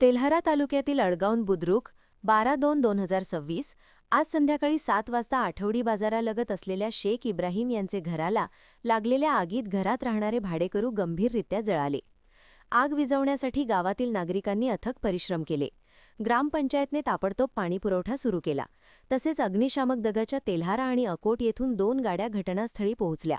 तेल्हारा तालुक्यातील अडगावन बुद्रुक बारा दोन दोन हजार सव्वीस आज संध्याकाळी सात वाजता आठवडी बाजारालगत असलेल्या शेख इब्राहिम यांचे घराला लागलेल्या आगीत घरात राहणारे भाडेकरू गंभीररित्या जळाले. आग विझवण्यासाठी गावातील नागरिकांनी अथक परिश्रम केले. ग्रामपंचायतने ताबडतोब पाणीपुरवठा सुरू केला. तसेच अग्निशामक दगाच्या तेल्हारा आणि अकोट येथून दोन गाड्या घटनास्थळी पोहोचल्या.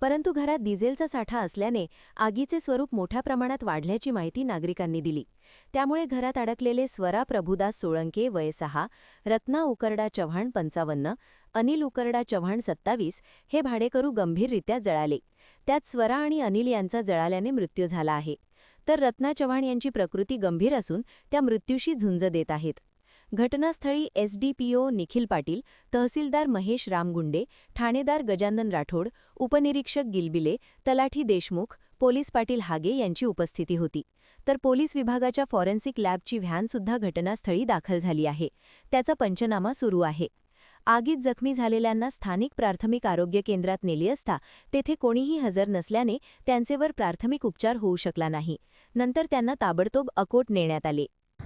परंतु घरात डिझेलचा साठा असल्याने आगीचे स्वरूप मोठ्या प्रमाणात वाढल्याची माहिती नागरिकांनी दिली. त्यामुळे घरात अडकलेले स्वरा प्रभुदास सोळंके वय सहा रत्ना उकरडा चव्हाण पंचावन्न अनिल उकरडा चव्हाण सत्तावीस हे भाडेकरू गंभीररित्या जळाले. त्यात स्वरा आणि अनिल यांचा जळाल्याने मृत्यू झाला आहे. तर रत्ना चव्हाण यांची प्रकृती गंभीर असून त्या मृत्यूशी झुंज देत आहेत. घटनास्थळी एसडीपीओ निखिल पाटील तहसीलदार महेश रामगुंडे ठाणेदार गजानन राठोड उपनिरीक्षक गिलबिले तलाठी देशमुख पोलीस पाटील हागे यांची उपस्थिती होती. तर पोलीस विभागाच्या फॉरेन्सिक लॅबची व्हॅनसुद्धा घटनास्थळी दाखल झाली आहे. त्याचा पंचनामा सुरू आहे. आगीत जखमी झालेल्यांना स्थानिक प्राथमिक आरोग्य केंद्रात नेली असता तेथे कोणीही हजर नसल्याने त्यांचेवर प्राथमिक उपचार होऊ शकला नाही. नंतर त्यांना ताबडतोब अकोट नेण्यात आले.